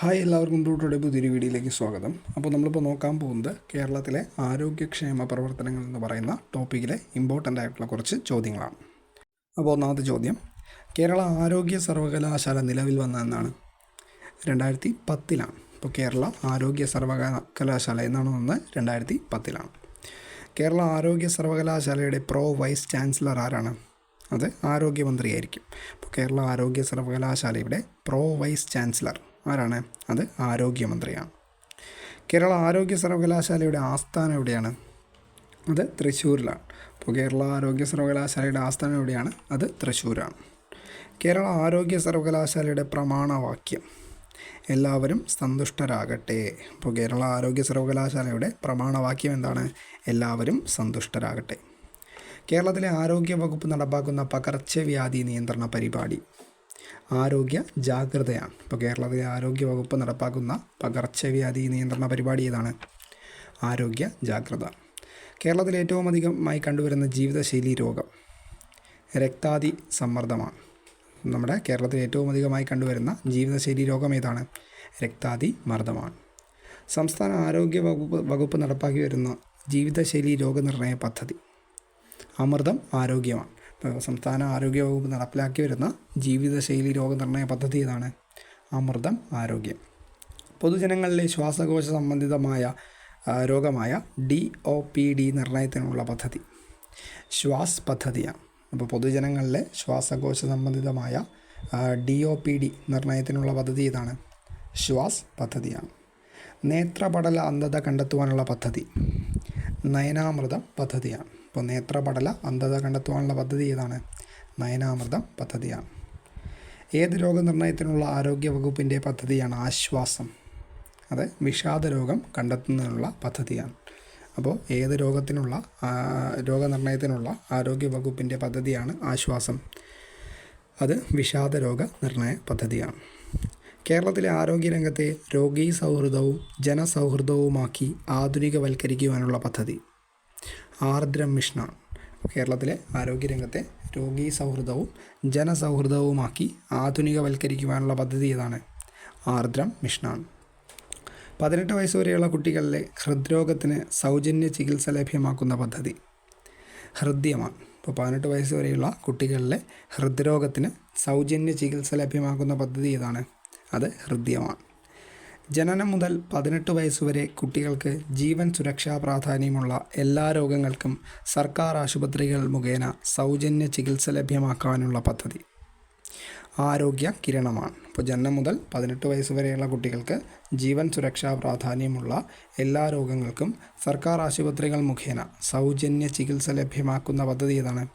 Hi എല്ലാവർക്കും ടൂട്ടോടെ പുതിയൊരു വീഡിയോയിലേക്ക് സ്വാഗതം. അപ്പോൾ നമ്മളിപ്പോൾ നോക്കാൻ പോകുന്നത് കേരളത്തിലെ ആരോഗ്യക്ഷേമ പ്രവർത്തനങ്ങൾ എന്ന് പറയുന്ന ടോപ്പിക്കിലെ ഇമ്പോർട്ടന്റ് ആയിട്ടുള്ള കുറച്ച് ചോദ്യങ്ങളാണ്. അപ്പോൾ ഒന്നാമത്തെ ചോദ്യം കേരള ആരോഗ്യ സർവകലാശാല നിലവിൽ വന്ന എന്നാണ് രണ്ടായിരത്തി പത്തിലാണ് ഇപ്പോൾ കേരള ആരോഗ്യ സർവകലാശാല എന്നാണ് വന്നത് രണ്ടായിരത്തി പത്തിലാണ് കേരള ആരോഗ്യ സർവകലാശാലയുടെ പ്രോ വൈസ് ചാൻസലർ ആരാണ്? അത് ആരോഗ്യമന്ത്രിയായിരിക്കും. അപ്പോൾ കേരള ആരോഗ്യ സർവകലാശാലയുടെ പ്രോ വൈസ് ചാൻസലർ. ആരാണ് അത് ആരോഗ്യമന്ത്രിയാണ്. കേരള ആരോഗ്യ സർവകലാശാലയുടെ ആസ്ഥാനം എവിടെയാണ്? അത് തൃശ്ശൂരിലാണ് അപ്പോൾ കേരള ആരോഗ്യ സർവകലാശാലയുടെ ആസ്ഥാനം എവിടെയാണ്? അത് തൃശ്ശൂരാണ് കേരള ആരോഗ്യ സർവകലാശാലയുടെ പ്രമാണവാക്യം. എല്ലാവരും സന്തുഷ്ടരാകട്ടെ. അപ്പോൾ കേരള ആരോഗ്യ സർവകലാശാലയുടെ പ്രമാണവാക്യം എന്താണ്? എല്ലാവരും സന്തുഷ്ടരാകട്ടെ. കേരളത്തിലെ ആരോഗ്യ വകുപ്പ് നടപ്പാക്കുന്ന പകർച്ചവ്യാധി നിയന്ത്രണ പരിപാടി. ആരോഗ്യ ജാഗ്രതയാണ്. ഇപ്പോൾ കേരളത്തിലെ ആരോഗ്യ വകുപ്പ് നടപ്പാക്കുന്ന പകർച്ചവ്യാധി നിയന്ത്രണ പരിപാടി ഏതാണ്? ആരോഗ്യ ജാഗ്രത. കേരളത്തിൽ ഏറ്റവും അധികമായി കണ്ടുവരുന്ന ജീവിതശൈലി രോഗം രക്താതി സമ്മർദ്ദമാണ്. നമ്മുടെ കേരളത്തിൽ ഏറ്റവും അധികമായി കണ്ടുവരുന്ന ജീവിതശൈലി രോഗം ഏതാണ്? രക്താതി മർദ്ദമാണ്. സംസ്ഥാന ആരോഗ്യ വകുപ്പ് വകുപ്പ് നടപ്പാക്കി വരുന്ന ജീവിതശൈലി രോഗനിർണയ പദ്ധതി. അമൃതം ആരോഗ്യമാണ്. സംസ്ഥാന ആരോഗ്യ വകുപ്പ് നടപ്പിലാക്കി വരുന്ന ജീവിതശൈലി രോഗനിർണയ പദ്ധതി ഏതാണ് അമൃതം ആരോഗ്യം. പൊതുജനങ്ങളിലെ ശ്വാസകോശ സംബന്ധിതമായ രോഗമായ ഡി ഒ പി ഡി നിർണയത്തിനുള്ള പദ്ധതി. ശ്വാസ് പദ്ധതിയാണ്. അപ്പോൾ പൊതുജനങ്ങളിലെ ശ്വാസകോശ സംബന്ധിതമായ ഡി ഒ പി ഡി നിർണയത്തിനുള്ള പദ്ധതി ഇതാണ് ശ്വാസ് പദ്ധതിയാണ്. നേത്രപടല അന്ധത കണ്ടെത്തുവാനുള്ള പദ്ധതി. നയനാമൃതം പദ്ധതിയാണ്. ഇപ്പോൾ നേത്രപടല അന്ധത കണ്ടെത്തുവാനുള്ള പദ്ധതി ഏതാണ്? നയനാമൃതം പദ്ധതിയാണ്. ഏത് രോഗനിർണയത്തിനുള്ള ആരോഗ്യ വകുപ്പിന്റെ പദ്ധതിയാണ് ആശ്വാസം? അത് വിഷാദ രോഗം കണ്ടെത്തുന്നതിനുള്ള പദ്ധതിയാണ്. അപ്പോൾ ഏത് രോഗത്തിനുള്ള രോഗനിർണയത്തിനുള്ള ആരോഗ്യ വകുപ്പിന്റെ പദ്ധതിയാണ് ആശ്വാസം? അത് വിഷാദ രോഗ നിർണയ പദ്ധതിയാണ്. കേരളത്തിലെ ആരോഗ്യരംഗത്തെ രോഗീ സൗഹൃദവും ജനസൗഹൃദവുമാക്കി ആധുനികവൽക്കരിക്കുവാനുള്ള പദ്ധതി. ആർദ്രം മിഷനാണ് കേരളത്തിലെ ആരോഗ്യരംഗത്തെ രോഗീ സൗഹൃദവും ജനസൗഹൃദവുമാക്കി ആധുനികവൽക്കരിക്കുവാനുള്ള പദ്ധതി ഏതാണ്? ആർദ്രം മിഷനാണ് പതിനെട്ട് വയസ്സ് വരെയുള്ള കുട്ടികളിലെ ഹൃദ്രോഗത്തിന് സൗജന്യ ചികിത്സ ലഭ്യമാക്കുന്ന പദ്ധതി ഹൃദ്യമാണ്. ഇപ്പോൾ പതിനെട്ട് വയസ്സ് വരെയുള്ള കുട്ടികളിലെ ഹൃദ്രോഗത്തിന് സൗജന്യ ചികിത്സ ലഭ്യമാക്കുന്ന പദ്ധതി ഏതാണ്? അത് ഹൃദ്യമാണ്. ജനനം മുതൽ പതിനെട്ട് വയസ്സുവരെ കുട്ടികൾക്ക് ജീവൻ സുരക്ഷാ പ്രാധാന്യമുള്ള എല്ലാ രോഗങ്ങൾക്കും സർക്കാർ ആശുപത്രികൾ മുഖേന സൗജന്യ ചികിത്സ ലഭ്യമാക്കാനുള്ള പദ്ധതി. ആരോഗ്യ കിരണമാണ്. ഇപ്പോൾ ജനനം മുതൽ പതിനെട്ട് വയസ്സ് വരെയുള്ള കുട്ടികൾക്ക് ജീവൻ സുരക്ഷാ പ്രാധാന്യമുള്ള എല്ലാ രോഗങ്ങൾക്കും സർക്കാർ ആശുപത്രികൾ മുഖേന സൗജന്യ ചികിത്സ ലഭ്യമാക്കുന്ന പദ്ധതി ഏതാണ്?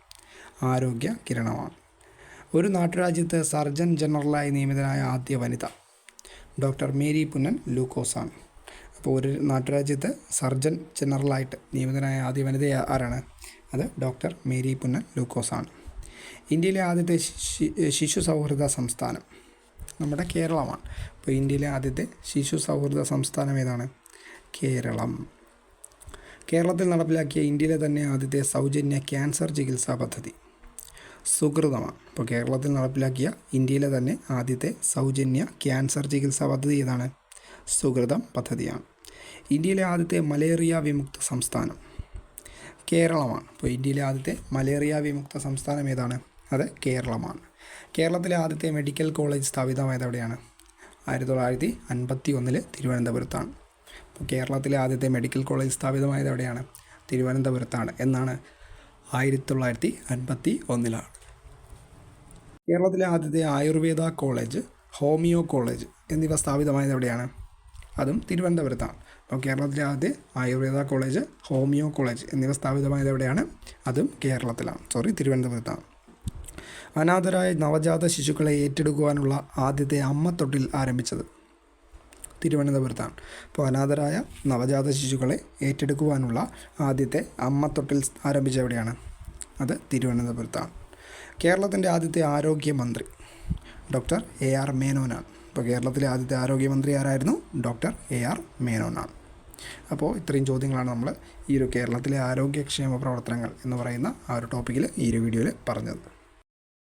ആരോഗ്യ കിരണമാണ്. ഒരു നാട്ടുരാജ്യത്ത് സർജൻ ജനറലായി നിയമിതനായ ആദ്യ വനിത ഡോക്ടർ മേരി പുന്നൻ ലൂക്കോസാണ്. അപ്പോൾ ഒരു നാട്ടുരാജ്യത്ത് സർജൻ ജനറലായിട്ട് നിയമിതനായ ആദ്യ വനിത ആരാണ്? അത് ഡോക്ടർ മേരി പുന്നൻ ലൂക്കോസാണ്. ഇന്ത്യയിലെ ആദ്യത്തെ ശിശു സൗഹൃദ സംസ്ഥാനം നമ്മുടെ കേരളമാണ്. അപ്പോൾ ഇന്ത്യയിലെ ആദ്യത്തെ ശിശു സൗഹൃദ സംസ്ഥാനം ഏതാണ്? കേരളം. കേരളത്തിൽ നടപ്പിലാക്കിയ ഇന്ത്യയിലെ തന്നെ ആദ്യത്തെ സൗജന്യ ക്യാൻസർ ചികിത്സാ പദ്ധതി. സുഹൃതമാണ്. ഇപ്പോൾ കേരളത്തിൽ നടപ്പിലാക്കിയ ഇന്ത്യയിലെ തന്നെ ആദ്യത്തെ സൗജന്യ ക്യാൻസർ ചികിത്സാ പദ്ധതി ഏതാണ്? സുഹൃതം പദ്ധതിയാണ്. ഇന്ത്യയിലെ ആദ്യത്തെ മലേറിയ വിമുക്ത സംസ്ഥാനം കേരളമാണ്. അപ്പോൾ ഇന്ത്യയിലെ ആദ്യത്തെ മലേറിയ വിമുക്ത സംസ്ഥാനം ഏതാണ്? അത് കേരളമാണ്. കേരളത്തിലെ ആദ്യത്തെ മെഡിക്കൽ കോളേജ് സ്ഥാപിതമായത് എവിടെയാണ്? ആയിരത്തി തൊള്ളായിരത്തി അൻപത്തി ഒന്നിൽ തിരുവനന്തപുരത്താണ്. അപ്പോൾ കേരളത്തിലെ ആദ്യത്തെ മെഡിക്കൽ കോളേജ് സ്ഥാപിതമായത് എവിടെയാണ്? തിരുവനന്തപുരത്താണ്. എന്നാണ് ആയിരത്തി തൊള്ളായിരത്തി അൻപത്തി ഒന്നിലാണ് കേരളത്തിലെ ആദ്യത്തെ ആയുർവേദ കോളേജ് ഹോമിയോ കോളേജ് എന്നിവ സ്ഥാപിതമായത് എവിടെയാണ് അതും തിരുവനന്തപുരത്താണ്. അപ്പോൾ കേരളത്തിലെ ആദ്യത്തെ ആയുർവേദ കോളേജ് ഹോമിയോ കോളേജ് എന്നിവ സ്ഥാപിതമായത് എവിടെയാണ് അതും കേരളത്തിലാണ്. സോറി തിരുവനന്തപുരത്താണ്. അനാഥരായ നവജാത ശിശുക്കളെ ഏറ്റെടുക്കുവാനുള്ള ആദ്യത്തെ അമ്മത്തൊട്ടിൽ ആരംഭിച്ചത് തിരുവനന്തപുരത്താണ്. അപ്പോൾ അനാഥരായ നവജാത ശിശുക്കളെ ഏറ്റെടുക്കുവാനുള്ള ആദ്യത്തെ അമ്മത്തൊട്ടിൽ ആരംഭിച്ച എവിടെയാണ്? അത് തിരുവനന്തപുരത്താണ്. കേരളത്തിന്റെ ആദ്യത്തെ ആരോഗ്യമന്ത്രി ഡോക്ടർ എ ആർ മേനോനാണ്. ഇപ്പോൾ കേരളത്തിലെ ആദ്യത്തെ ആരോഗ്യമന്ത്രി ആരായിരുന്നു? ഡോക്ടർ എ ആർ മേനോനാണ്. അപ്പോൾ ഇത്രയും ചോദ്യങ്ങളാണ് നമ്മൾ ഈ ഒരു കേരളത്തിലെ ആരോഗ്യക്ഷേമ പ്രവർത്തനങ്ങൾ എന്ന് പറയുന്ന ആ ഒരു ടോപ്പിക്കിൽ ഈ ഒരു വീഡിയോയിൽ പറഞ്ഞത്.